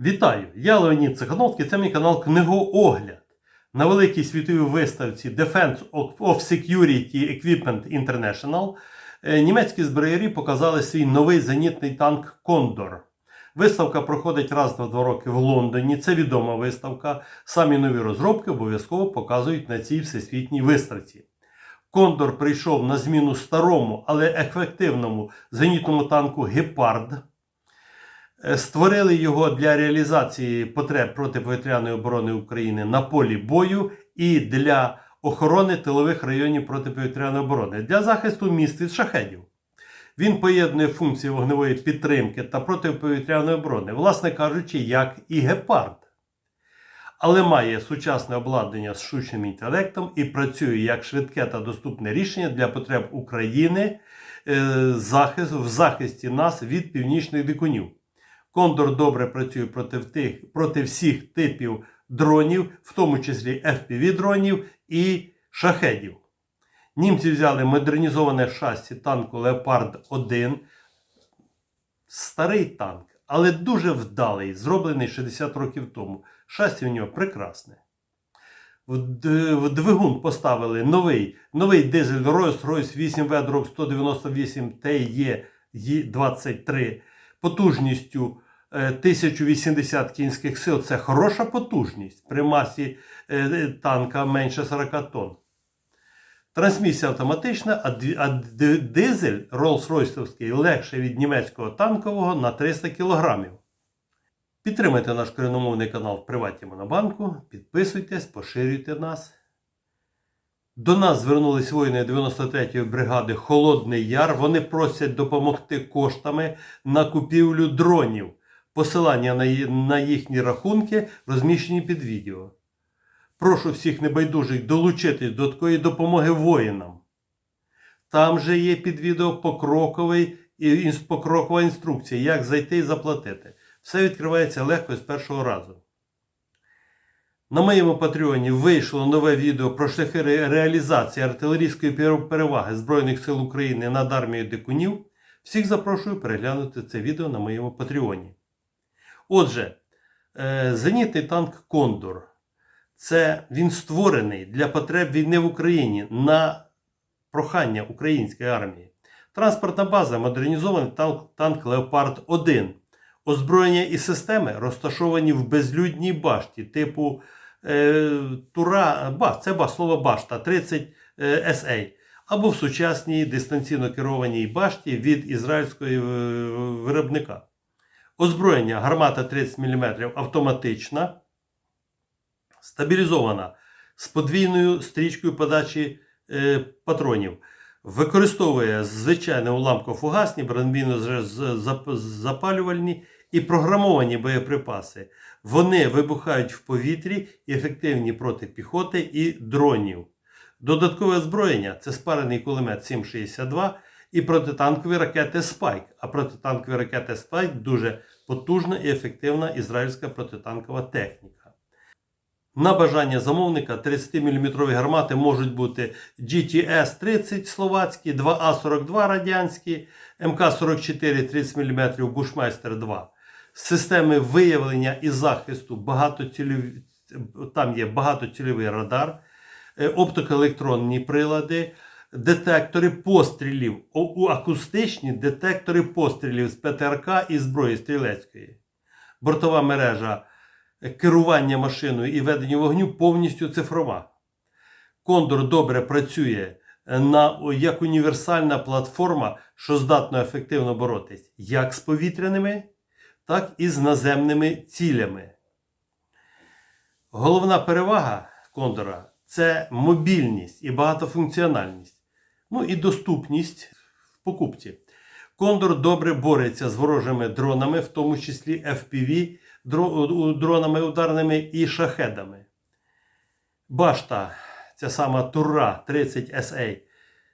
Вітаю! Я Леонід Цихановський, це мій канал Книгоогляд. На великій світовій виставці Defense of Security Equipment International е, німецькі зброярі показали свій новий зенітний танк Кондор. Виставка проходить раз на два роки в Лондоні. Це відома виставка. Самі нові розробки обов'язково показують на цій всесвітній виставці. Кондор прийшов на зміну старому, але ефективному зенітному танку Гепард. Е, Створили його для реалізації потреб протиповітряної оборони України на полі бою і для охорони тилових районів протиповітряної оборони для захисту міст від шахедів. Він поєднує функції вогневої підтримки та протиповітряної оборони, власне кажучи, як і гепард. Але має сучасне обладнання з штучним інтелектом і працює як швидке та доступне рішення для потреб України е, в захисті нас від північних дикунів. Кондор добре працює проти, тих, проти всіх типів дронів, в тому числі FPV-дронів і шахедів. Німці взяли модернізоване шасі танку Леопард 1. Старий танк, але дуже вдалий, зроблений 60 років тому. Шасі в нього прекрасне. В двигун поставили новий, новий дизель Rolls-Royce 8V Drop 198 TE-23 потужністю е, 1080 кінських сил. Це хороша потужність при масі е, танка менше 40 тонн. Трансмісія автоматична, а дизель Rolls-Royce легший від німецького танкового на 300 кг. Підтримайте наш корінномовний канал в Приваті Монобанку, підписуйтесь, поширюйте нас. До нас звернулись воїни 93-ї бригади Холодний Яр. Вони просять допомогти коштами на купівлю дронів. Посилання на їхні рахунки розміщені під відео. Прошу всіх небайдужих долучитись до такої допомоги воїнам. Там же є під відео покроковий, покрокова інструкція, як зайти і заплатити. Все відкривається легко і з першого разу. На моєму патреоні вийшло нове відео про шляхи ре- реалізації артилерійської переваги Збройних сил України над армією дикунів. Всіх запрошую переглянути це відео на моєму патреоні. Отже, е, зенітний танк Кондор. Це він створений для потреб війни в Україні на прохання української армії. Транспортна база модернізований танк, танк Леопард 1. Озброєння і системи розташовані в безлюдній башті типу е, Тура, ба, це ба, слово башта 30 е, SA, або в сучасній дистанційно керованій башті від ізраїльського е, виробника. Озброєння гармата 30 мм автоматична, стабілізована з подвійною стрічкою подачі е, патронів. Використовує звичайне уламково-фугасні, бронебійно-запалювальні і програмовані боєприпаси. Вони вибухають в повітрі ефективні проти піхоти і дронів. Додаткове озброєння це спарений кулемет 7,62 і протитанкові ракети Спайк. А протитанкові ракети Спайк дуже потужна і ефективна ізраїльська протитанкова техніка. На бажання замовника 30-мм гармати можуть бути GTS-30 словацькі, 2А-42 радянські, МК-44 30 мм Bushmaster 2. Системи виявлення і захисту багатоцільові, там є багатоцільовий радар, е, оптикоелектронні прилади, детектори пострілів, акустичні детектори пострілів з ПТРК і зброї стрілецької. Бортова мережа керування машиною і ведення вогню повністю цифрова. Кондор добре працює на, як універсальна платформа, що здатна ефективно боротись як з повітряними, так і з наземними цілями. Головна перевага Кондора це мобільність і багатофункціональність, ну і доступність в покупці. Кондор добре бореться з ворожими дронами, в тому числі FPV, дронами ударними і шахедами. Башта, ця сама Тура 30 SA,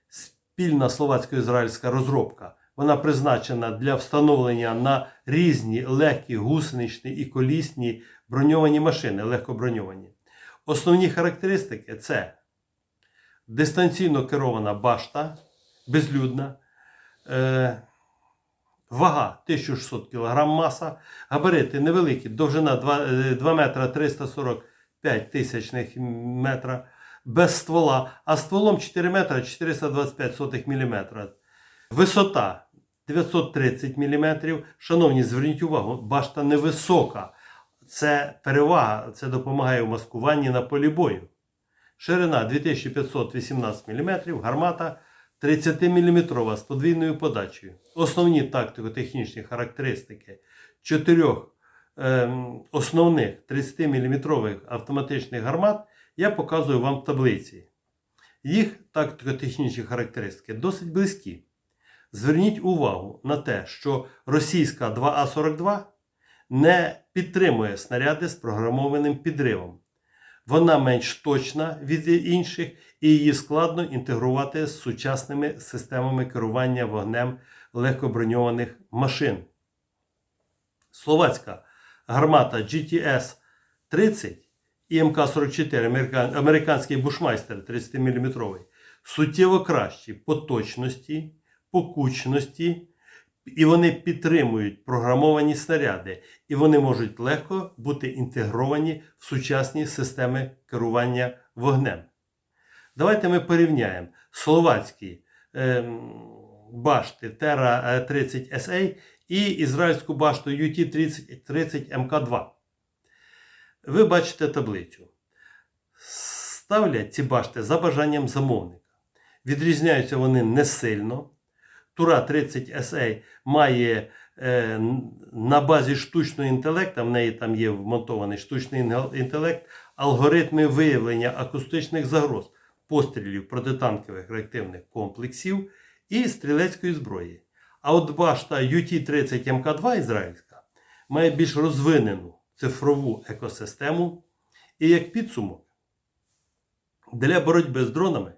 спільна словацько-ізраїльська розробка. Вона призначена для встановлення на різні легкі гусеничні і колісні броньовані машини, легкоброньовані. Основні характеристики це дистанційно керована башта, безлюдна, е, Вага 1600 кг маса, габарити невеликі, довжина 2, 2 метра 345 тисячних метра, без ствола, а стволом 4 метра 425 сотих міліметра. Висота 930 мм. Шановні, зверніть увагу, башта невисока. Це перевага, це допомагає у маскуванні на полі бою. Ширина 2518 мм, гармата 30 мм з подвійною подачею. Основні тактико-технічні характеристики чотирьох ем, основних 30 мм автоматичних гармат я показую вам в таблиці. Їх тактико-технічні характеристики досить близькі. Зверніть увагу на те, що російська 2А42 не підтримує снаряди з програмованим підривом. Вона менш точна від інших і її складно інтегрувати з сучасними системами керування вогнем легкоброньованих машин. Словацька гармата GTS 30 і МК-44 американський бушмайстер 30-мм суттєво кращі по точності, по кучності, і вони підтримують програмовані снаряди, і вони можуть легко бути інтегровані в сучасні системи керування вогнем. Давайте ми порівняємо словацькі ем, башти Terra 30 SA і ізраїльську башту UT 30, 30 МК2. Ви бачите таблицю. Ставлять ці башти за бажанням замовника. Відрізняються вони не сильно. Тура 30 SA має е, на базі штучного інтелекту, в неї там є вмонтований штучний інтелект, алгоритми виявлення акустичних загроз, пострілів протитанкових реактивних комплексів і стрілецької зброї. А от башта UT-30 МК2 ізраїльська має більш розвинену цифрову екосистему. І як підсумок, для боротьби з дронами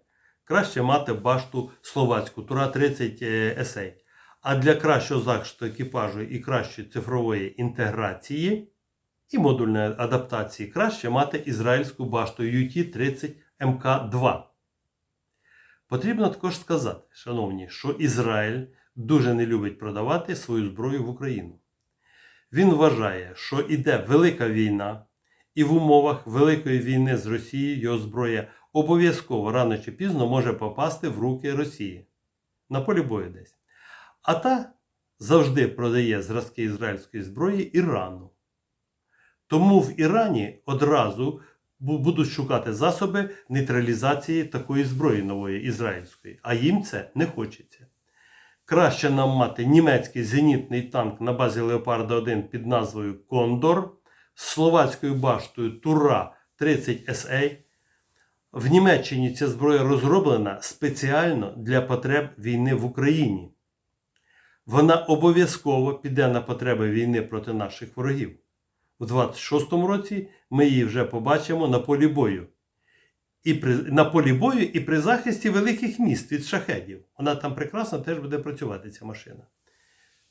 краще мати башту словацьку Тура 30 SA. А для кращого захисту екіпажу і кращої цифрової інтеграції і модульної адаптації краще мати ізраїльську башту UT-30 МК2. Потрібно також сказати, шановні, що Ізраїль дуже не любить продавати свою зброю в Україну. Він вважає, що йде велика війна, і в умовах великої війни з Росією його зброя обов'язково рано чи пізно може попасти в руки Росії на полі бою десь. А та завжди продає зразки ізраїльської зброї Ірану. Тому в Ірані одразу будуть шукати засоби нейтралізації такої зброї нової ізраїльської, а їм це не хочеться. Краще нам мати німецький зенітний танк на базі Леопарда 1 під назвою Кондор з словацькою баштою Тура 30 SA. В Німеччині ця зброя розроблена спеціально для потреб війни в Україні. Вона обов'язково піде на потреби війни проти наших ворогів. У 26-му році ми її вже побачимо на полі бою. І при, на полі бою і при захисті великих міст від шахедів. Вона там прекрасно теж буде працювати, ця машина.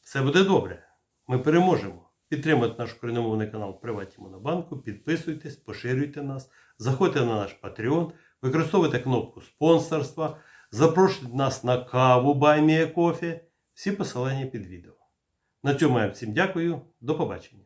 Все буде добре. Ми переможемо. Підтримуйте наш коріномовний канал в Приваті Монобанку, підписуйтесь, поширюйте нас, заходьте на наш Patreon, використовуйте кнопку спонсорства, запрошуйте нас на каву Баймія Кофі. Всі посилання під відео. На цьому я всім дякую. До побачення.